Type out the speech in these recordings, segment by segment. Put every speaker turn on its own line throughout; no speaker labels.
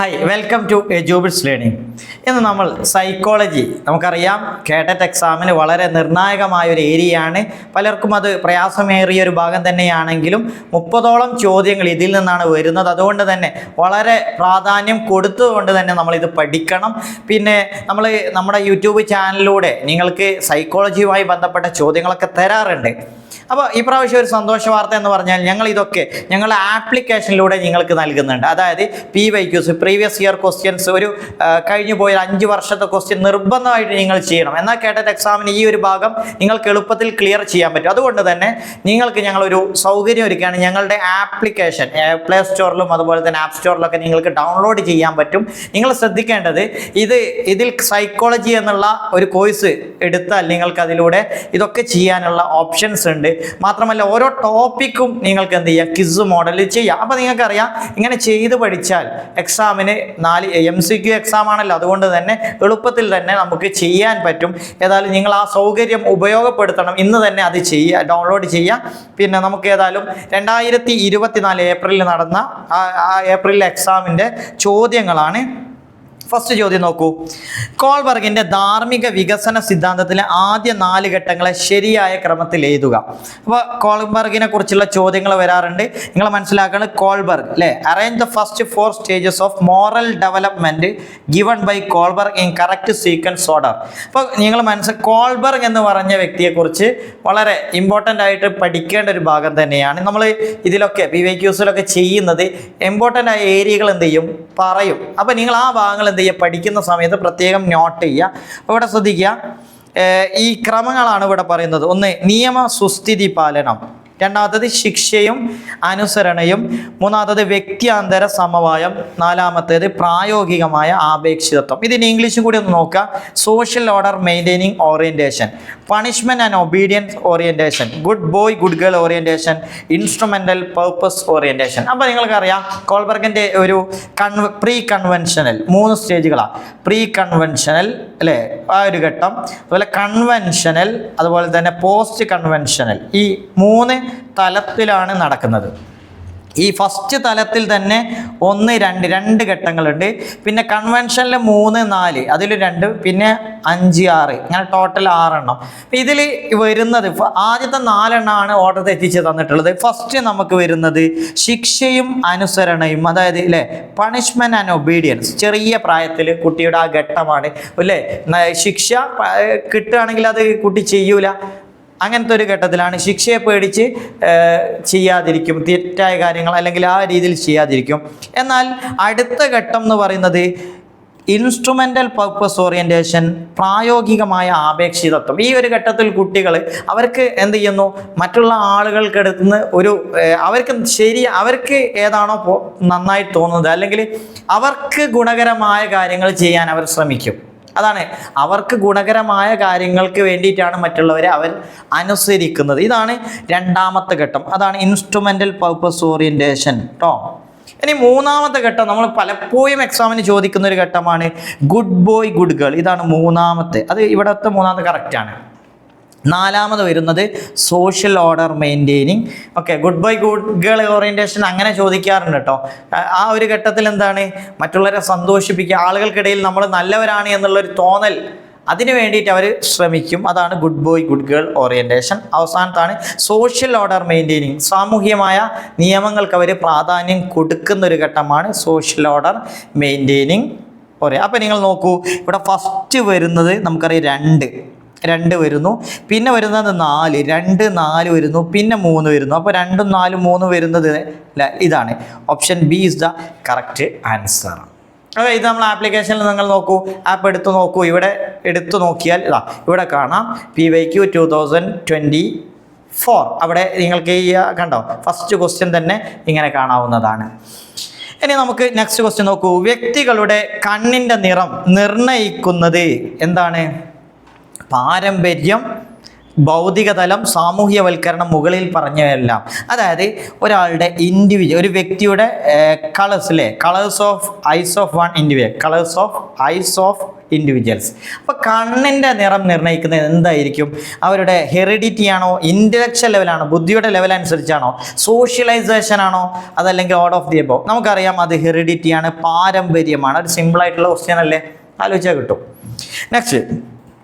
Hi welcome to Edubles learning ഇന്ന് നമ്മൾ psychology നമുക്കറിയാം കേട്ടറ്റ് എക്സാമിന് വളരെ നിർണായകമായ ഒരു ഏരിയയാണ്. പലർക്കും അത് പ്രയാസമേറിയ ഒരു ഭാഗം തന്നെയാണെങ്കിലും മുപ്പതോളം ചോദ്യങ്ങൾ ഇതിൽ നിന്നാണ് വരുന്നത്. അതുകൊണ്ട് തന്നെ വളരെ പ്രാധാന്യം കൊടുത്തുകൊണ്ട് തന്നെ നമ്മളിത് പഠിക്കണം. പിന്നെ നമ്മൾ നമ്മുടെ യൂട്യൂബ് ചാനലിലൂടെ നിങ്ങൾക്ക് സൈക്കോളജിയുമായി ബന്ധപ്പെട്ട ചോദ്യങ്ങളൊക്കെ തരാറുണ്ട്. അപ്പോൾ ഈ പ്രാവശ്യം ഒരു സന്തോഷ വാർത്ത എന്ന് പറഞ്ഞാൽ ഞങ്ങൾ ഇതൊക്കെ ഞങ്ങളുടെ ആപ്ലിക്കേഷനിലൂടെ നിങ്ങൾക്ക് നൽകുന്നുണ്ട്. അതായത് P Y Qs previous year questions ഒരു കഴിഞ്ഞു പോയ അഞ്ച് വർഷത്തെ ക്വസ്റ്റ്യൻ നിർബന്ധമായിട്ട് നിങ്ങൾ ചെയ്യണം. എന്നാൽ കേട്ടത് എക്സാമിന് ഈ ഒരു ഭാഗം നിങ്ങൾക്ക് എളുപ്പത്തിൽ ക്ലിയർ ചെയ്യാൻ പറ്റും. അതുകൊണ്ട് തന്നെ നിങ്ങൾക്ക് ഞങ്ങളൊരു സൗകര്യം ഒരുക്കുകയാണ്. ഞങ്ങളുടെ ആപ്ലിക്കേഷൻ പ്ലേ സ്റ്റോറിലും അതുപോലെ തന്നെ ആപ്പ് സ്റ്റോറിലൊക്കെ നിങ്ങൾക്ക് ഡൗൺലോഡ് ചെയ്യാൻ പറ്റും. നിങ്ങൾ ശ്രദ്ധിക്കേണ്ടത് ഇത് ഇതിൽ സൈക്കോളജി എന്നുള്ള ഒരു കോഴ്സ് എടുത്താൽ നിങ്ങൾക്ക് അതിലൂടെ ഇതൊക്കെ ചെയ്യാനുള്ള ഓപ്ഷൻസ് ഉണ്ട്. മാത്രമല്ല ഓരോ ടോപ്പിക്കും നിങ്ങൾക്ക് എന്ത് ചെയ്യാം? ക്വിസ് മോഡലിൽ ചെയ്യാം. അപ്പോൾ നിങ്ങൾക്കറിയാം ഇങ്ങനെ ചെയ്ത് പഠിച്ചാൽ എക്സാമിന് നാല് എം സി ക്യു എക്സാം ആണല്ലോ. അതുകൊണ്ട് തന്നെ എളുപ്പത്തിൽ തന്നെ നമുക്ക് ചെയ്യാൻ പറ്റും. ഏതായാലും നിങ്ങൾ ആ സൗകര്യം ഉപയോഗപ്പെടുത്തണം. ഇന്ന് തന്നെ അത് ചെയ്യുക ഡൗൺലോഡ് ചെയ്യാം. പിന്നെ നമുക്ക് ഏതായാലും രണ്ടായിരത്തി ഇരുപത്തിനാല് ഏപ്രിലിൽ നടന്ന ആ- ഏപ്രിൽ എക്സാമിന്റെ ചോദ്യങ്ങളാണ് ഫസ്റ്റ് ചോദ്യം നോക്കൂ. കോൾബർഗിന്റെ ധാർമ്മിക വികസന സിദ്ധാന്തത്തിലെ ആദ്യ നാല് ഘട്ടങ്ങളെ ശരിയായ ക്രമത്തിൽ എഴുതുക. അപ്പോൾ കോൾബർഗിനെ കുറിച്ചുള്ള ചോദ്യങ്ങൾ വരാറുണ്ട്. നിങ്ങൾ മനസ്സിലാക്കുന്നത് കോൾബർഗ് അല്ലേ? Arrange the first four stages of moral development given by Kohlberg in correct sequence order അപ്പോൾ നിങ്ങൾ മനസ്സ് കോൾബർഗ് എന്ന് പറഞ്ഞ വ്യക്തിയെക്കുറിച്ച് വളരെ ഇമ്പോർട്ടന്റ് ആയിട്ട് പഠിക്കേണ്ട ഒരു ഭാഗം തന്നെയാണ്. നമ്മൾ ഇതിലൊക്കെ പി വൈ ചെയ്യുന്നത് ഇമ്പോർട്ടന്റ് ആയ ഏരിയകൾ എന്ത് ചെയ്യും? പറയും. അപ്പോൾ നിങ്ങൾ ആ ഭാഗങ്ങൾ എന്ത് ചെയ്യുക പഠിക്കുന്ന സമയത്ത് പ്രത്യേകം നോട്ട് ചെയ്യുക. അപ്പോൾ ഇവിടെ ശ്രദ്ധിക്കുക. ഈ ക്രമങ്ങളാണ് ഇവിടെ പറയുന്നത്. ഒന്ന് നിയമ സുസ്ഥിതി പാലനം. രണ്ടാമത്തത് ശിക്ഷയും അനുസരണയും. മൂന്നാമത്തത് വ്യക്തിയാന്തര സമവായം. നാലാമത്തേത് പ്രായോഗികമായ ആപേക്ഷിതത്വം. ഇതിന് ഇംഗ്ലീഷും കൂടി ഒന്ന് നോക്കുക. Social order maintaining orientation punishment and obedience orientation good boy good girl orientation instrumental purpose orientation അപ്പോൾ നിങ്ങൾക്കറിയാം കോൾബർഗിന്റെ ഒരു കൺവ പ്രീ കൺവെൻഷനൽ മൂന്ന് സ്റ്റേജുകളാണ് പ്രീ കൺവെൻഷനൽ അല്ലേ? ആ ഒരു ഘട്ടം. അതുപോലെ കൺവെൻഷനൽ അതുപോലെ തന്നെ പോസ്റ്റ് കൺവെൻഷനൽ ഈ മൂന്ന് തലത്തിലാണ് നടക്കുന്നത്. ഈ ഫസ്റ്റ് തലത്തിൽ തന്നെ ഒന്ന് രണ്ട് രണ്ട് ഘട്ടങ്ങളുണ്ട്. പിന്നെ കൺവെൻഷനിൽ മൂന്ന് നാല് അതിൽ രണ്ട് പിന്നെ അഞ്ച് ആറ് അങ്ങനെ ടോട്ടൽ ആറെണ്ണം. ഇതിൽ വരുന്നത് ആദ്യത്തെ നാലെണ്ണമാണ് ഓർഡർ തെറ്റിച്ച് തന്നിട്ടുള്ളത്. ഫസ്റ്റ് നമുക്ക് വരുന്നത് ശിക്ഷയും അനുസരണയും അതായത് അല്ലേ പണിഷ്മെന്റ് ആൻഡ് ഒബീഡിയൻസ് ചെറിയ പ്രായത്തിൽ കുട്ടിയുടെ ആ ഘട്ടമാണ്. അല്ലേ? ശിക്ഷ കിട്ടുകയാണെങ്കിൽ അത് കുട്ടി ചെയ്യൂല. അങ്ങനത്തെ ഒരു ഘട്ടത്തിലാണ് ശിക്ഷയെ പേടിച്ച് ചെയ്യാതിരിക്കും തെറ്റായ കാര്യങ്ങൾ അല്ലെങ്കിൽ ആ രീതിയിൽ ചെയ്യാതിരിക്കും. എന്നാൽ അടുത്ത ഘട്ടം എന്ന് പറയുന്നത് ഇൻസ്ട്രുമെന്റൽ പർപ്പസ് ഓറിയന്റേഷൻ പ്രായോഗികമായ ആപേക്ഷിതത്വം. ഈ ഒരു ഘട്ടത്തിൽ കുട്ടികൾ അവർക്ക് എന്ത് ചെയ്യുന്നു? മറ്റുള്ള ആളുകൾക്കടുത്ത് ഒരു അവർക്ക് ശരി അവർക്ക് ഏതാണോ നന്നായി തോന്നുന്നത് അല്ലെങ്കിൽ അവർക്ക് ഗുണകരമായ കാര്യങ്ങൾ ചെയ്യാൻ അവർ ശ്രമിക്കും. അതാണ്. അവർക്ക് ഗുണകരമായ കാര്യങ്ങൾക്ക് വേണ്ടിയിട്ടാണ് മറ്റുള്ളവരെ അവർ അനുസരിക്കുന്നത്. ഇതാണ് രണ്ടാമത്തെ ഘട്ടം. അതാണ് ഇൻസ്ട്രുമെന്റൽ പർപ്പസ് ഓറിയന്റേഷൻ കേട്ടോ ഇനി മൂന്നാമത്തെ ഘട്ടം നമ്മൾ പലപ്പോഴും എക്സാമിന് ചോദിക്കുന്ന ഒരു ഘട്ടമാണ് ഗുഡ് ബോയ് ഗുഡ് ഗേൾ ഇതാണ് മൂന്നാമത്തെ. അത് ഇവിടുത്തെ മൂന്നാമത്തെ കറക്റ്റാണ് നാലാമത് വരുന്നത് social order maintaining okay good bye good girl orientation അങ്ങനെ ചോദിക്കാറുണ്ട് കേട്ടോ ആ- ഒരു ഘട്ടത്തിൽ എന്താണ്? മറ്റുള്ളവരെ സന്തോഷിപ്പിക്കുക ആളുകൾക്കിടയിൽ നമ്മൾ നല്ലവരാണ് എന്നുള്ളൊരു തോന്നൽ അതിന് വേണ്ടിയിട്ട് അവർ ശ്രമിക്കും. അതാണ് good boy good girl orientation അവസാനത്താണ് social order maintaining സാമൂഹ്യമായ നിയമങ്ങൾക്ക് അവർ പ്രാധാന്യം കൊടുക്കുന്ന ഒരു ഘട്ടമാണ് സോഷ്യൽ ഓർഡർ മെയിന്റെയിനിങ് ഓറിയ അപ്പോൾ നിങ്ങൾ നോക്കൂ ഇവിടെ ഫസ്റ്റ് വരുന്നത് നമുക്കറിയാം രണ്ട്. രണ്ട് വരുന്നു. പിന്നെ വരുന്നത് നാല്. രണ്ട് നാല് വരുന്നു. പിന്നെ മൂന്ന് വരുന്നു. അപ്പോൾ രണ്ടും നാലും മൂന്നും വരുന്നത് ഇതാണ്. Option B is the correct answer അതെ ഇത് നമ്മൾ ആപ്ലിക്കേഷനിൽ നിങ്ങൾ നോക്കൂ. ആപ്പ് എടുത്ത് നോക്കൂ. ഇവിടെ എടുത്തു നോക്കിയാൽ ഇതാ ഇവിടെ കാണാം. P Y Q two thousand twenty four അവിടെ നിങ്ങൾക്ക് ഈ കണ്ടോ? ഫസ്റ്റ് ക്വസ്റ്റ്യൻ തന്നെ ഇങ്ങനെ കാണാവുന്നതാണ്. ഇനി നമുക്ക് നെക്സ്റ്റ് ക്വസ്റ്റ്യൻ നോക്കൂ. വ്യക്തികളുടെ കണ്ണിന്റെ നിറം നിർണയിക്കുന്നത് എന്താണ്? പാരമ്പര്യം ഭൗതികതലം സാമൂഹ്യവൽക്കരണം മുകളിൽ പറഞ്ഞതെല്ലാം അതായത് ഒരാളുടെ ഇൻഡിവിജ്വൽ ഒരു വ്യക്തിയുടെ കളേഴ്സ് അല്ലേ colours of eyes of one individual colours of eyes of individuals അപ്പോൾ കണ്ണിന്റെ നിറം നിർണയിക്കുന്നത് എന്തായിരിക്കും? അവരുടെ ഹെറിഡിറ്റി ആണോ? ഇന്റലക്ച്വൽ ലെവലാണോ ബുദ്ധിയുടെ ലെവൽ അനുസരിച്ചാണോ? സോഷ്യലൈസേഷൻ ആണോ? അതല്ലെങ്കിൽ ഓഡ് ഓഫ് ദി എബോ നമുക്കറിയാം അത് ഹെറിഡിറ്റി ആണ് പാരമ്പര്യമാണ്. ഒരു സിമ്പിളായിട്ടുള്ള ക്വസ്റ്റ്യൻ അല്ലേ? ആലോചിച്ചാൽ കിട്ടും. നെക്സ്റ്റ്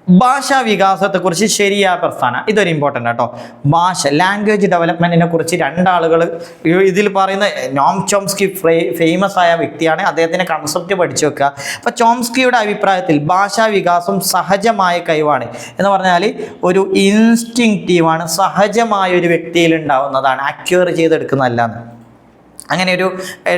ഭാഷാ വികാസത്തെക്കുറിച്ച് ശരിയായ പ്രസ്ഥാനം. ഇതൊരു ഇമ്പോർട്ടന്റ് ആട്ടോ. ഭാഷ ലാംഗ്വേജ് ഡെവലപ്മെന്റിനെ കുറിച്ച് രണ്ടാളുകൾ ഇതിൽ പറയുന്ന നോം ചോംസ്കി ഫേമസ് ആയ വ്യക്തിയാണ്. അദ്ദേഹത്തിന്റെ കൺസെപ്റ്റ് പഠിച്ചു വെക്കുക. അപ്പോൾ ചോംസ്കിയുടെ അഭിപ്രായത്തിൽ ഭാഷാ വികാസം സഹജമായ കഴിവാണ്. എന്ന് പറഞ്ഞാൽ ഒരു ഇൻസ്റ്റിങ്റ്റീവാണ് സഹജമായ ഒരു വ്യക്തിയിൽ ഉണ്ടാവുന്നതാണ് അക്യൂർ ചെയ്തെടുക്കുന്നതല്ലാന്ന്. അങ്ങനെ ഒരു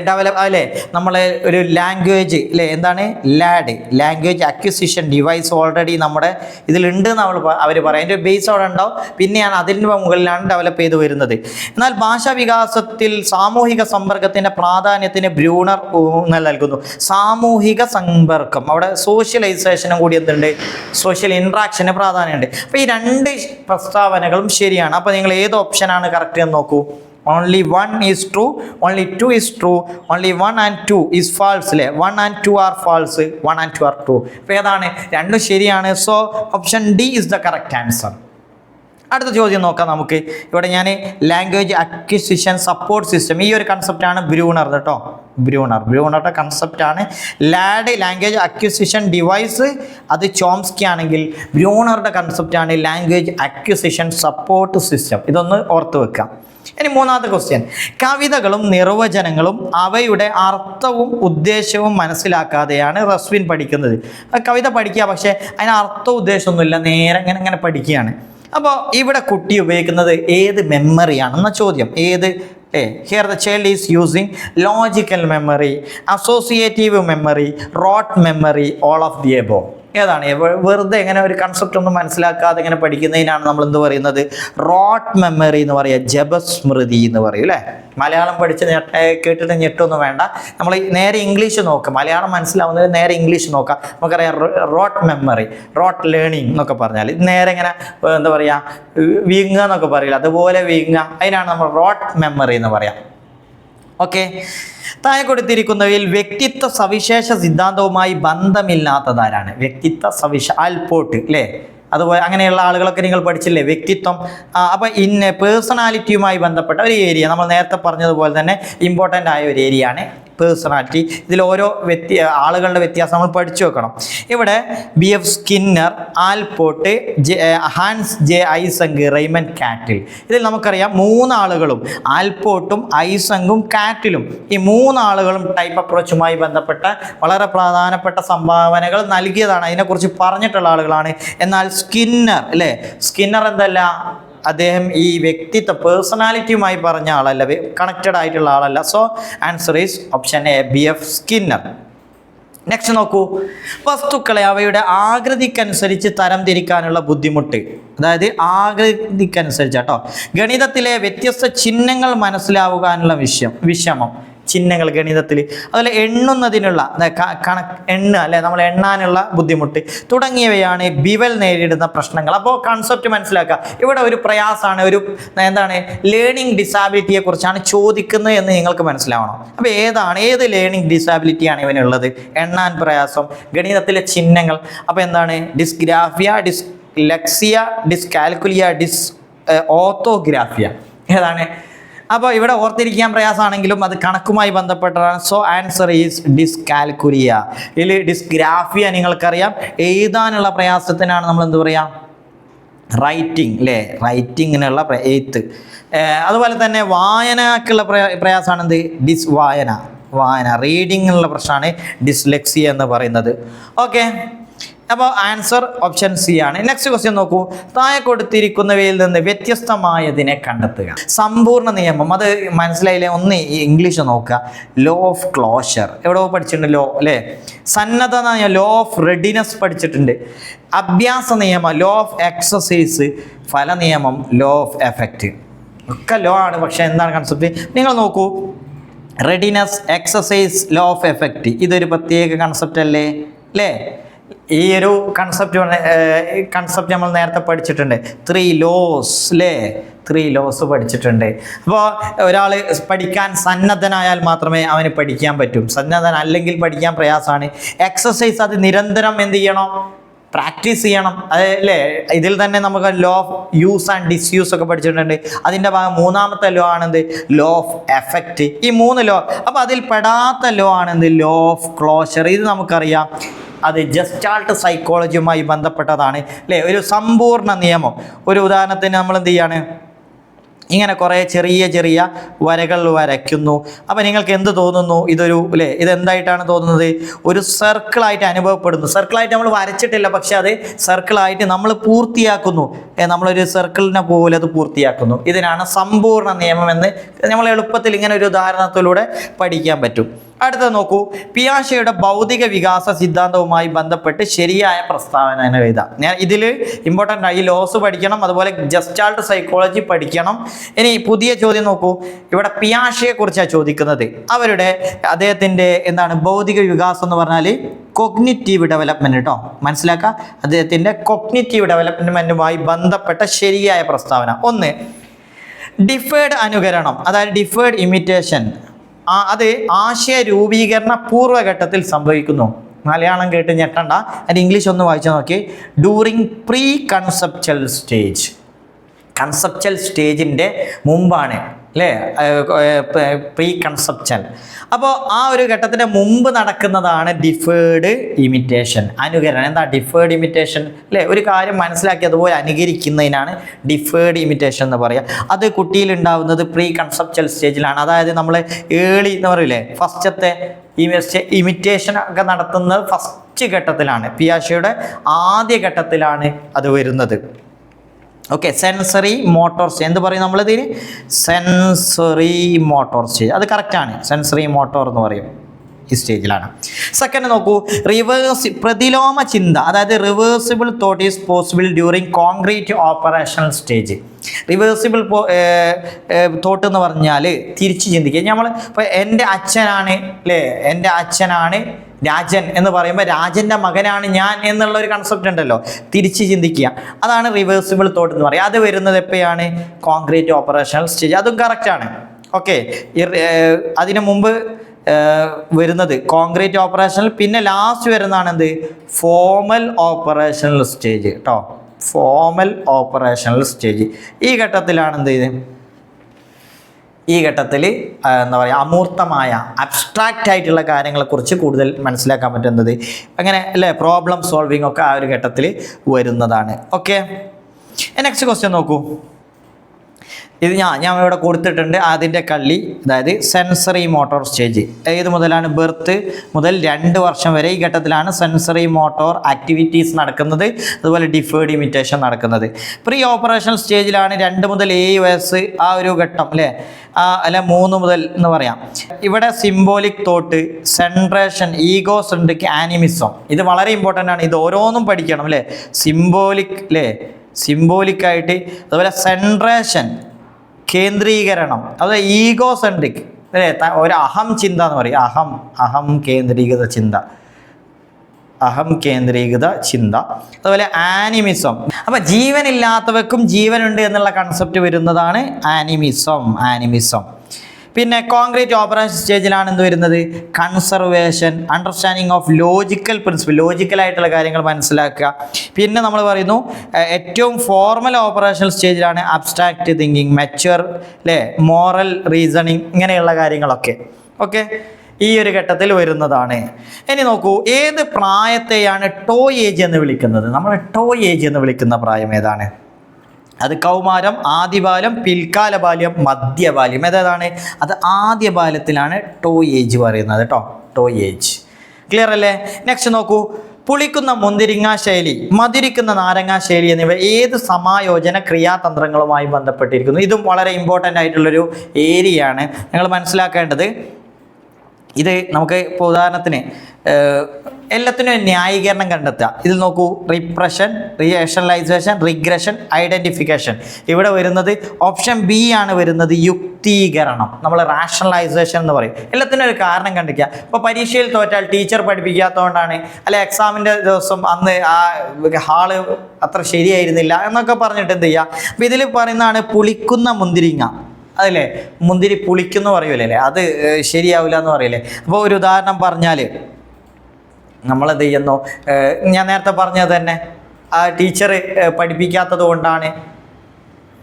ഡെവലപ്പ് അല്ലേ? നമ്മൾ ഒരു ലാംഗ്വേജ് അല്ലേ എന്താണ്? LAD language acquisition device already നമ്മുടെ ഇതിലുണ്ട് നമ്മൾ അവർ പറയും. അതിന്റെ ബേസ് അവിടെ ഉണ്ടാവും. പിന്നെയാണ് അതിന്റെ മുകളിലാണ് ഡെവലപ്പ് ചെയ്ത് വരുന്നത്. എന്നാൽ ഭാഷാ വികാസത്തിൽ സാമൂഹിക സമ്പർക്കത്തിന്റെ പ്രാധാന്യത്തിന് ബ്രൂണർ ഊന്നൽ നൽകുന്നു. സാമൂഹിക സമ്പർക്കം. അവിടെ സോഷ്യലൈസേഷനും കൂടി എന്തുണ്ട്? സോഷ്യൽ ഇൻട്രാക്ഷന് പ്രാധാന്യമുണ്ട്. അപ്പോൾ ഈ രണ്ട് പ്രസ്താവനകളും ശരിയാണ്. അപ്പോൾ നിങ്ങൾ ഏത് ഓപ്ഷനാണ് കറക്റ്റ് എന്ന് നോക്കൂ. Only one is true only two is true only one and two is false അല്ലേ one and two are false one and two are true അപ്പോൾ ഏതാണ്? രണ്ടും ശരിയാണ്. So option D is the correct answer അടുത്ത ചോദ്യം നോക്കാം നമുക്ക്. ഇവിടെ ഞാൻ ലാംഗ്വേജ് അക്വിസിഷൻ സപ്പോർട്ട് സിസ്റ്റം ഈ ഒരു കൺസെപ്റ്റാണ് ബ്രൂണർ കേട്ടോ ബ്രൂണർ ബ്രൂണറുടെ കൺസെപ്റ്റാണ് ലാഡ് ലാംഗ്വേജ് അക്വിസിഷൻ ഡിവൈസ് അത് ചോംസ്കി ആണെങ്കിൽ ബ്രൂണറുടെ കൺസെപ്റ്റാണ് ലാംഗ്വേജ് അക്വിസിഷൻ സപ്പോർട്ട് സിസ്റ്റം ഇതൊന്ന് ഓർത്ത് വെക്കാം. ഇനി മൂന്നാമത്തെ ക്വസ്റ്റ്യൻ കവിതകളും നിർവചനങ്ങളും അവയുടെ അർത്ഥവും ഉദ്ദേശവും മനസ്സിലാക്കാതെയാണ് റസ്വിൻ പഠിക്കുന്നത്. കവിത പഠിക്കുക പക്ഷേ അതിന് അർത്ഥവും ഉദ്ദേശമൊന്നുമില്ല. നേരെ ഇങ്ങനെ ഇങ്ങനെ പഠിക്കുകയാണ്. അപ്പോൾ ഇവിടെ കുട്ടി ഉപയോഗിക്കുന്നത് ഏത് മെമ്മറിയാണെന്ന ചോദ്യം. ഏത്? A here the child is using logical memory associative memory rote memory all of the above ഏതാണ്? വെറുതെ എങ്ങനെ ഒരു കൺസെപ്റ്റ് ഒന്നും മനസ്സിലാക്കാതെ ഇങ്ങനെ പഠിക്കുന്നതിനാണ് നമ്മൾ എന്ത് പറയുന്നത്? റോട്ട് മെമ്മറി എന്ന് പറയുക ജപസ്മൃതി എന്ന് പറയും അല്ലേ? മലയാളം പഠിച്ച് ഞെട്ട കേട്ടിട്ട് ഞെട്ടൊന്നും വേണ്ട. നമ്മൾ നേരെ ഇംഗ്ലീഷ് നോക്കുക മലയാളം മനസ്സിലാവുന്നത് നേരെ ഇംഗ്ലീഷ് നോക്കാം. നമുക്കറിയാം റോട്ട് മെമ്മറി റോട്ട് ലേണിംഗ് എന്നൊക്കെ പറഞ്ഞാൽ നേരെ ഇങ്ങനെ എന്താ പറയുക വീങ്ങുക എന്നൊക്കെ പറയില്ല? അതുപോലെ വീങ്ങുക അതിനാണ് നമ്മൾ റോട്ട് മെമ്മറി എന്ന് പറയാം. ഓക്കെ. താഴെ കൊടുത്തിരിക്കുന്നവയിൽ വ്യക്തിത്വ സവിശേഷ സിദ്ധാന്തവുമായി ബന്ധമില്ലാത്തതാരാണ്? വ്യക്തിത്വ സവിശ അൽപോട്ട് അല്ലേ അതുപോലെ അങ്ങനെയുള്ള ആളുകളൊക്കെ നിങ്ങൾ പഠിച്ചില്ലേ? വ്യക്തിത്വം. അപ്പോൾ ഇന്ന പേഴ്സണാലിറ്റിയുമായി ബന്ധപ്പെട്ട ഒരു ഏരിയ. നമ്മൾ നേരത്തെ പറഞ്ഞതുപോലെ തന്നെ ഇമ്പോർട്ടന്റ് ആയ ഒരു ഏരിയ ആണ് പേഴ്സണാലിറ്റി ഇതിൽ ഓരോ വ്യത്യ ആളുകളുടെ വ്യത്യാസം നമ്മൾ പഠിച്ചു വെക്കണം. ഇവിടെ B F Skinner Allport J Hans J Eysenck Raymond Cattell ഇതിൽ നമുക്കറിയാം മൂന്നാളുകളും ആൽപോട്ടും ഐസങ്കും കാറ്റിലും ഈ മൂന്നാളുകളും ടൈപ്പ് അപ്രോച്ചുമായി ബന്ധപ്പെട്ട വളരെ പ്രധാനപ്പെട്ട സംഭാവനകൾ നൽകിയതാണ്. അതിനെക്കുറിച്ച് പറഞ്ഞിട്ടുള്ള ആളുകളാണ്. എന്നാൽ സ്കിന്നർ അല്ലേ? സ്കിന്നർ എന്തല്ല? അദ്ദേഹം ഈ വ്യക്തിത്വ പേഴ്സണാലിറ്റിയുമായി പറഞ്ഞ ആളല്ല കണക്റ്റഡ് ആയിട്ടുള്ള ആളല്ല. So answer is option A B F Skinner next നോക്കൂ. വസ്തുക്കളെ അവയുടെ ആകൃതിക്കനുസരിച്ച് തരംതിരിക്കാനുള്ള ബുദ്ധിമുട്ട്. അതായത് ആകൃതിക്കനുസരിച്ച് കേട്ടോ ഗണിതത്തിലെ വ്യത്യസ്ത ചിഹ്നങ്ങൾ മനസ്സിലാവുവാനുള്ള വിഷയം വിഷമം. ചിഹ്നങ്ങൾ ഗണിതത്തിൽ. അതുപോലെ എണ്ണുന്നതിനുള്ള കണ എണ്ണ അല്ലെ? നമ്മൾ എണ്ണാനുള്ള ബുദ്ധിമുട്ട്. തുടങ്ങിയവയാണ് ബിവൽ നേരിടുന്ന പ്രശ്നങ്ങൾ. അപ്പോൾ കൺസെപ്റ്റ് മനസ്സിലാക്കുക. ഇവിടെ ഒരു പ്രയാസമാണ് ഒരു എന്താണ് ലേണിംഗ് ഡിസാബിലിറ്റിയെ കുറിച്ചാണ് ചോദിക്കുന്നത് എന്ന് നിങ്ങൾക്ക് മനസ്സിലാവണം. അപ്പോൾ ഏതാണ് ഏത് ലേണിംഗ് ഡിസാബിലിറ്റിയാണ് ഇവനുള്ളത്? എണ്ണാൻ പ്രയാസം ഗണിതത്തിലെ ചിഹ്നങ്ങൾ. അപ്പോൾ എന്താണ്? Dysgraphia dyslexia dyscalculia dysorthographia ഏതാണ്? അപ്പോൾ ഇവിടെ ഓർത്തിരിക്കാൻ പ്രയാസമാണെങ്കിലും അത് കണക്കുമായി ബന്ധപ്പെട്ടതാണ്. സോ ആൻസർ ഈസ് ഡിസ്കാൽക്കുലിയ ഇതിൽ ഡിസ്ഗ്രാഫിയ നിങ്ങൾക്കറിയാം. എഴുതാനുള്ള പ്രയാസത്തിനാണ് നമ്മൾ എന്ത് പറയുക റൈറ്റിംഗ് അല്ലേ റൈറ്റിങ്ങിനുള്ള എയ്ത്ത് അതുപോലെ തന്നെ വായനക്കുള്ള പ്രയാ പ്രയാസമാണ് എന്ത് ഡിസ് വായന. വായന റീഡിങ്ങിനുള്ള പ്രശ്നമാണ് ഡിസ്ലെക്സിയ എന്ന് പറയുന്നത്. ഓക്കെ അപ്പോൾ ആൻസർ ഓപ്ഷൻ സി ആണ്. നെക്സ്റ്റ് ക്വസ്റ്റ്യൻ നോക്കൂ. താഴെ കൊടുത്തിരിക്കുന്നവയിൽ നിന്ന് വ്യത്യസ്തമായതിനെ കണ്ടെത്തുക. സമ്പൂർണ നിയമം. അത് മനസ്സിലായില്ലേ? ഒന്ന് ഇംഗ്ലീഷ് നോക്കുക. ലോ ഓഫ് ക്ലോഷർ എവിടെ പഠിച്ചിട്ടുണ്ട് ലോ അല്ലേ? സന്നദ്ധ നയം ലോ ഓഫ് റെഡിനെസ് പഠിച്ചിട്ടുണ്ട്. അഭ്യാസ നിയമം ലോ ഓഫ് എക്സസൈസ് ഫല നിയമം ലോ ഓഫ് എഫക്റ്റ് ഒക്കെ ലോ ആണ് പക്ഷേ എന്താണ് കൺസെപ്റ്റ് നിങ്ങൾ നോക്കൂ. Readiness exercise law of effect ഇതൊരു പ്രത്യേക കൺസെപ്റ്റ് അല്ലേ? അല്ലേ? ഈ ഒരു കൺസെപ്റ്റ് കൺസെപ്റ്റ് നമ്മൾ നേരത്തെ പഠിച്ചിട്ടുണ്ട്. ത്രീ ലോസ് അല്ലേ ത്രീ ലോസ് പഠിച്ചിട്ടുണ്ട്. അപ്പോൾ ഒരാൾ പഠിക്കാൻ സന്നദ്ധനായാൽ മാത്രമേ അവന് പഠിക്കാൻ പറ്റും. സന്നദ്ധൻ അല്ലെങ്കിൽ പഠിക്കാൻ പ്രയാസമാണ്. എക്സസൈസ് അത് നിരന്തരം എന്ത് ചെയ്യണം? പ്രാക്ടീസ് ചെയ്യണം. അതല്ലേ ഇതിൽ തന്നെ നമുക്ക് law of use and disuse ഒക്കെ പഠിച്ചിട്ടുണ്ട്. അതിന്റെ ഭാഗം മൂന്നാമത്തെ ലോ ആണെന്ത്? ലോ ഓഫ് എഫക്റ്റ് ഈ മൂന്ന് ലോ അപ്പോൾ അതിൽ പെടാത്ത ലോ ആണെന്ത്? ലോ ഓഫ് ക്ലോഷർ ഇത് നമുക്കറിയാം. അത് ജസ്റ്റാൾട്ട് സൈക്കോളജിയുമായി ബന്ധപ്പെട്ടതാണ് അല്ലേ? ഒരു സമ്പൂർണ നിയമം. ഒരു ഉദാഹരണത്തിന് നമ്മൾ എന്ത് ചെയ്യാണ്? ഇങ്ങനെ കുറേ ചെറിയ ചെറിയ വരകൾ വരയ്ക്കുന്നു. അപ്പോൾ നിങ്ങൾക്ക് എന്ത് തോന്നുന്നു? ഇതൊരു അല്ലേ? ഇതെന്തായിട്ടാണ് തോന്നുന്നത്? ഒരു സർക്കിളായിട്ട് അനുഭവപ്പെടുന്നു. സർക്കിളായിട്ട് നമ്മൾ വരച്ചിട്ടില്ല പക്ഷെ അത് സർക്കിളായിട്ട് നമ്മൾ പൂർത്തിയാക്കുന്നു. നമ്മളൊരു സർക്കിളിനെ പോലെ അത് പൂർത്തിയാക്കുന്നു. ഇതിനാണ് സമ്പൂർണ നിയമം എന്ന് നമ്മൾ എളുപ്പത്തിൽ ഇങ്ങനെ ഒരു ഉദാഹരണത്തിലൂടെ പഠിക്കാൻ പറ്റും. അടുത്തത് നോക്കൂ. പിയാഷയുടെ ഭൗതിക വികാസ സിദ്ധാന്തവുമായി ബന്ധപ്പെട്ട് ശരിയായ പ്രസ്താവന എഴുതാം. ഞാൻ ഇതിൽ ഇമ്പോർട്ടന്റ് ആയി ലോസ് പഠിക്കണം അതുപോലെ ജസ്റ്റാൾട്ട് സൈക്കോളജി പഠിക്കണം. ഇനി പുതിയ ചോദ്യം നോക്കൂ. ഇവിടെ പിയാഷയെ കുറിച്ചാണ് ചോദിക്കുന്നത്. അവരുടെ അദ്ദേഹത്തിന്റെ എന്താണ് ഭൗതിക വികാസം എന്ന് പറഞ്ഞാൽ കൊഗ്നിറ്റീവ് ഡെവലപ്മെന്റ് കേട്ടോ മനസ്സിലാക്കുക അദ്ദേഹത്തിന്റെ കൊഗ്നിറ്റീവ് ഡെവലപ്മെന്റുമായി ബന്ധപ്പെട്ട ശരിയായ പ്രസ്താവന. ഒന്ന് ഡിഫേർഡ് അനുകരണം. അതായത് ഡിഫേർഡ് ഇമിറ്റേഷൻ അത് ആശയ രൂപീകരണ പൂർവഘട്ടത്തിൽ സംഭവിക്കുന്നു. മലയാളം കേട്ട് ഞെട്ടണ്ട. അതിന് ഇംഗ്ലീഷ് ഒന്ന് വായിച്ചു നോക്കി. During pre conceptual stage conceptual സ്റ്റേജിന്റെ മുമ്പാണ്. അല്ലേ പ്രീ കൺസെപ്ഷൻ അപ്പോൾ ആ ഒരു ഘട്ടത്തിന്റെ മുമ്പ് നടക്കുന്നതാണ് ഡിഫേർഡ് ഇമിറ്റേഷൻ അനുകരണം. എന്താ ഡിഫേർഡ് ഇമിറ്റേഷൻ അല്ലേ ഒരു കാര്യം മനസ്സിലാക്കി അതുപോലെ അനുകരിക്കുന്നതിനാണ് ഡിഫേർഡ് ഇമിറ്റേഷൻ എന്ന് പറയുക അത് കുട്ടിയിൽ ഉണ്ടാവുന്നത് പ്രീ കൺസെപ്ച്വൽ സ്റ്റേജിലാണ് അതായത് നമ്മൾ ഏളി എന്ന് പറയില്ലേ ഫസ്റ്റത്തെ ഇമിറ്റേഷൻ ഒക്കെ നടത്തുന്നത് ഫസ്റ്റ് ഘട്ടത്തിലാണ്. പിയാഷയുടെ ആദ്യ ഘട്ടത്തിലാണ് അത് വരുന്നത്. ഓക്കെ സെൻസറി മോട്ടോർസ് എന്ത് പറയും നമ്മളിതിന്? സെൻസറി മോട്ടോർസ് അത് കറക്റ്റാണ് സെൻസറി മോട്ടോർ എന്ന് പറയും ഈ സ്റ്റേജിലാണ് സെക്കൻഡ് നോക്കൂ. റിവേഴ്സ് പ്രതിലോമ ചിന്ത. അതായത് reversible thought is possible during concrete operational stage reversible thought എന്ന് പറഞ്ഞാൽ തിരിച്ച് ചിന്തിക്കുക. നമ്മൾ ഇപ്പോൾ എന്റെ അച്ഛനാണ് അല്ലേ എന്റെ അച്ഛനാണ് രാജൻ എന്ന് പറയുമ്പോൾ രാജന്റെ മകനാണ് ഞാൻ എന്നുള്ള ഒരു കൺസെപ്റ്റ് ഉണ്ടല്ലോ. തിരിച്ച് ചിന്തിക്കുക. അതാണ് റിവേഴ്സിബിൾ തോട്ട് എന്ന് പറയുക. അത് വരുന്നത് എപ്പോഴാണ്? കോൺക്രീറ്റ് ഓപ്പറേഷണൽ സ്റ്റേജ് അതും കറക്റ്റാണ് ഓക്കെ അതിനു മുമ്പ് വരുന്നത് കോൺക്രീറ്റ് ഓപ്പറേഷണൽ പിന്നെ ലാസ്റ്റ് വരുന്നതാണ് എന്ത്? ഫോമൽ ഓപ്പറേഷണൽ സ്റ്റേജ് കേട്ടോ ഫോമൽ ഓപ്പറേഷണൽ സ്റ്റേജ് ഈ ഘട്ടത്തിലാണ് എന്ത് ചെയ്ത് ഈ ഘട്ടത്തിൽ എന്താ പറയുക അമൂർത്തമായ അബ്സ്ട്രാക്റ്റ് ആയിട്ടുള്ള കാര്യങ്ങളെക്കുറിച്ച് കൂടുതൽ മനസ്സിലാക്കാൻ പറ്റുന്നത്. അങ്ങനെ അല്ലേ പ്രോബ്ലം സോൾവിംഗ് ഒക്കെ ആ ഒരു ഘട്ടത്തിൽ വരുന്നതാണ്. ഓക്കെ നെക്സ്റ്റ് ക്വസ്റ്റ്യൻ നോക്കൂ. ഇത് ഞാൻ ഞാൻ ഇവിടെ കൊടുത്തിട്ടുണ്ട് അതിന്റെ കള്ളി അതായത് സെൻസറി മോട്ടോർ സ്റ്റേജ് ഏത് മുതലാണ് ബെർത്ത് മുതൽ രണ്ട് വർഷം വരെ ഈ ഘട്ടത്തിലാണ് സെൻസറി മോട്ടോർ ആക്ടിവിറ്റീസ് നടക്കുന്നത് അതുപോലെ ഡിഫേർഡ് ഇമിറ്റേഷൻ നടക്കുന്നത്. പ്രീ ഓപ്പറേഷണൽ സ്റ്റേജിലാണ് രണ്ട് മുതൽ ഏഴ് വയസ്സ് ആ ഒരു ഘട്ടം അല്ലേ? അല്ല മൂന്ന് മുതൽ എന്ന് പറയാം. ഇവിടെ symbolic thought centration egocentric animism ഇത് വളരെ ഇമ്പോർട്ടന്റ് ആണ്. ഇത് ഓരോന്നും പഠിക്കണം അല്ലേ? സിംബോളിക് അല്ലേ? സിംബോളിക്കായിട്ട് അതുപോലെ സെൻട്രേഷൻ കേന്ദ്രീകരണം. അത് ഈഗോ സെൻട്രിക് അല്ലേ ഒരു അഹം ചിന്ത എന്ന് പറയും. അഹം അഹം കേന്ദ്രീകൃത ചിന്ത. അഹം കേന്ദ്രീകൃത ചിന്ത. അതുപോലെ ആനിമിസം അപ്പം ജീവനില്ലാത്തവർക്കും ജീവനുണ്ട് എന്നുള്ള കൺസെപ്റ്റ് വരുന്നതാണ് ആനിമിസം ആനിമിസം പിന്നെ കോൺക്രീറ്റ് ഓപ്പറേഷൻ സ്റ്റേജിലാണ് എന്ത് വരുന്നത്? Conservation understanding of logical principle ലോജിക്കലായിട്ടുള്ള കാര്യങ്ങൾ മനസ്സിലാക്കുക. പിന്നെ നമ്മൾ പറയുന്നു ഏറ്റവും ഫോർമൽ ഓപ്പറേഷൻ സ്റ്റേജിലാണ് അബ്സ്ട്രാക്റ്റ് തിങ്കിങ് മെച്ചുവർ അല്ലേ മോറൽ റീസണിങ് ഇങ്ങനെയുള്ള കാര്യങ്ങളൊക്കെ. ഓക്കെ ഈ ഒരു ഘട്ടത്തിൽ വരുന്നതാണ്. ഇനി നോക്കൂ ഏത് പ്രായത്തെയാണ് ടോയ് ഏജ് എന്ന് വിളിക്കുന്നത്? നമ്മൾ ടോയ് ഏജ് എന്ന് വിളിക്കുന്ന പ്രായം ഏതാണ്? അത് കൗമാരം ആദ്യബാലം പിൽക്കാല ബാല്യം മധ്യബാല്യം. ഏതാണ് അത് ആദ്യ ബാല്യത്തിലാണ് ടോ ഏജ് പറയുന്നത് കേട്ടോ. ടോ ഏജ്. ക്ലിയർ അല്ലേ? നെക്സ്റ്റ് നോക്കൂ. പുളിക്കുന്ന മുന്തിരിങ്ങ ശൈലി മധുരിക്കുന്ന നാരങ്ങ ശൈലി എന്നിവ ഏത് സമായോജന ക്രിയാതന്ത്രങ്ങളുമായി ബന്ധപ്പെട്ടിരിക്കുന്നു? ഇതും വളരെ ഇമ്പോർട്ടന്റ് ആയിട്ടുള്ളൊരു ഏരിയയാണ്. നിങ്ങൾ മനസ്സിലാക്കേണ്ടത് ഇത് നമുക്ക് ഇപ്പോൾ ഉദാഹരണത്തിന് എല്ലാത്തിനും ന്യായീകരണം കണ്ടെത്തുക. ഇതിൽ നോക്കൂ റിപ്രഷൻ റിയേഷണലൈസേഷൻ റിഗ്രഷൻ ഐഡന്റിഫിക്കേഷൻ ഇവിടെ വരുന്നത് ഓപ്ഷൻ ബി ആണ് വരുന്നത് യുക്തീകരണം. നമ്മൾ റാഷണലൈസേഷൻ എന്ന് പറയും. എല്ലാത്തിനും ഒരു കാരണം കണ്ടെത്തുക. ഇപ്പോൾ പരീക്ഷയിൽ തോറ്റാൽ ടീച്ചർ പഠിപ്പിക്കാത്തതുകൊണ്ടാണ് അല്ലെ എക്സാമിന്റെ ദിവസം അന്ന് ആ ഹാൾ അത്ര ശരിയായിരുന്നില്ല എന്നൊക്കെ പറഞ്ഞിട്ട് എന്ത് ചെയ്യുക? അപ്പോൾ ഇതിൽ പറയുന്നതാണ് പുളിക്കുന്ന മുന്തിരിങ്ങ. അതല്ലേ? മുന്തിരി പുളിക്കുന്നു പറയൂലേ അത് ശരിയാവില്ല എന്ന് പറയില്ലേ അപ്പോൾ ഒരു ഉദാഹരണം പറഞ്ഞാൽ നമ്മളെന്ത് ചെയ്യുന്നു? ഞാൻ നേരത്തെ പറഞ്ഞത് തന്നെ ആ ടീച്ചർ പഠിപ്പിക്കാത്തത് കൊണ്ടാണ്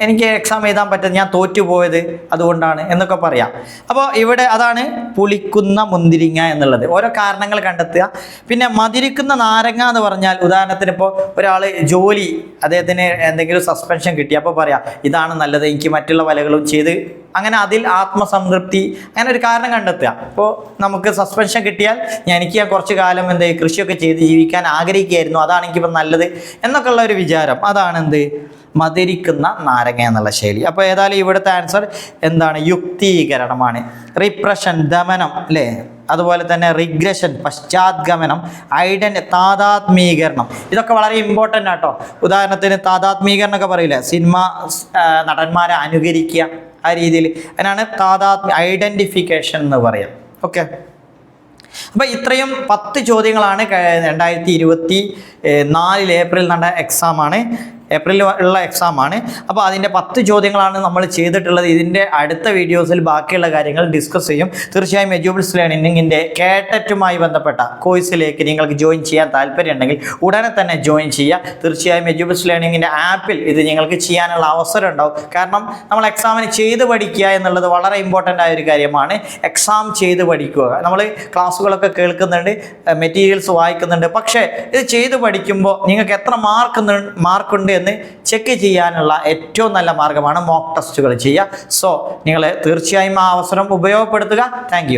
എനിക്ക് എക്സാം എഴുതാൻ പറ്റുന്നത് ഞാൻ തോറ്റുപോയത് അതുകൊണ്ടാണ് എന്നൊക്കെ പറയാം. അപ്പോൾ ഇവിടെ അതാണ് പുളിക്കുന്ന മുന്തിരിങ്ങ എന്നുള്ളത്. ഓരോ കാരണങ്ങൾ കണ്ടെത്തുക. പിന്നെ മതിരിക്കുന്ന നാരങ്ങ എന്ന് പറഞ്ഞാൽ ഉദാഹരണത്തിന് ഇപ്പോൾ ഒരാൾ ജോലി അദ്ദേഹത്തിന് എന്തെങ്കിലും സസ്പെൻഷൻ കിട്ടി. അപ്പോൾ പറയാം ഇതാണ് നല്ലത് എനിക്ക് മറ്റുള്ള വലകളും ചെയ്ത് അങ്ങനെ അതിൽ ആത്മസംതൃപ്തി അങ്ങനെ ഒരു കാരണം കണ്ടെത്തുക. അപ്പോൾ നമുക്ക് സസ്പെൻഷൻ കിട്ടിയാൽ ഞാൻ എനിക്ക് ഞാൻ കുറച്ച് കാലം എന്ത് കൃഷിയൊക്കെ ചെയ്ത് ജീവിക്കാൻ ആഗ്രഹിക്കുകയായിരുന്നു. അതാണ് എനിക്കിപ്പോൾ നല്ലത് എന്നൊക്കെ ഉള്ള ഒരു വിചാരം. അതാണ് എന്ത്? മതിരിക്കുന്ന നാരങ്ങ എന്നുള്ള ശൈലി. അപ്പോൾ ഏതായാലും ഇവിടുത്തെ ആൻസർ എന്താണ്? യുക്തീകരണമാണ്. റിപ്രഷൻ ദമനം അല്ലേ അതുപോലെ തന്നെ റിഗ്രഷൻ പശ്ചാത്ഗമനം ഐഡൻ താതാത്മീകരണം. ഇതൊക്കെ വളരെ ഇമ്പോർട്ടന്റ് ആട്ടോ. ഉദാഹരണത്തിന് താതാത്മീകരണം ഒക്കെ പറയില്ല? സിനിമ നടന്മാരെ അനുകരിക്കുക ആ രീതിയിൽ. അതിനാണ് താതാത്മ ഐഡന്റിഫിക്കേഷൻ എന്ന് പറയാം. ഓക്കെ അപ്പോൾ ഇത്രയും പത്ത് ചോദ്യങ്ങളാണ് രണ്ടായിരത്തി ഇരുപത്തി നാലിൽ ഏപ്രിൽ നടന്ന എക്സാമാണ് ഏപ്രിലിൽ ഉള്ള എക്സാമാണ് അപ്പോൾ അതിന്റെ പത്ത് ചോദ്യങ്ങളാണ് നമ്മൾ ചെയ്തിട്ടുള്ളത്. ഇതിന്റെ അടുത്ത വീഡിയോസിൽ ബാക്കിയുള്ള കാര്യങ്ങൾ ഡിസ്കസ് ചെയ്യും. തീർച്ചയായും എജ്യൂബിൾസ് ലേണിങ്ങിന്റെ കേട്ടറ്റുമായി ബന്ധപ്പെട്ട കോഴ്സിലേക്ക് നിങ്ങൾക്ക് ജോയിൻ ചെയ്യാൻ താല്പര്യമുണ്ടെങ്കിൽ ഉടനെ തന്നെ ജോയിൻ ചെയ്യുക. തീർച്ചയായും എജ്യൂബിൾസ് ലേണിങ്ങിന്റെ ആപ്പിൽ ഇത് നിങ്ങൾക്ക് ചെയ്യാനുള്ള അവസരം ഉണ്ടാവും. കാരണം നമ്മൾ എക്സാമിന് ചെയ്ത് പഠിക്കുക എന്നുള്ളത് വളരെ ഇമ്പോർട്ടന്റ് ആയ ഒരു കാര്യമാണ്. എക്സാം ചെയ്ത് പഠിക്കുക. നമ്മൾ ക്ലാസ്സുകളൊക്കെ കേൾക്കുന്നുണ്ട് മെറ്റീരിയൽസ് വായിക്കുന്നുണ്ട്. പക്ഷേ ഇത് ചെയ്ത് പഠിക്കുമ്പോൾ നിങ്ങൾക്ക് എത്ര മാർക്ക് മാർക്കുണ്ട് എന്ന് ചെക്ക് ചെയ്യാനുള്ള ഏറ്റവും നല്ല മാർഗമാണ് മോക്ക് ടെസ്റ്റുകൾ ചെയ്യുക. സോ നിങ്ങൾ തീർച്ചയായും ആ അവസരം ഉപയോഗപ്പെടുത്തുക. താങ്ക്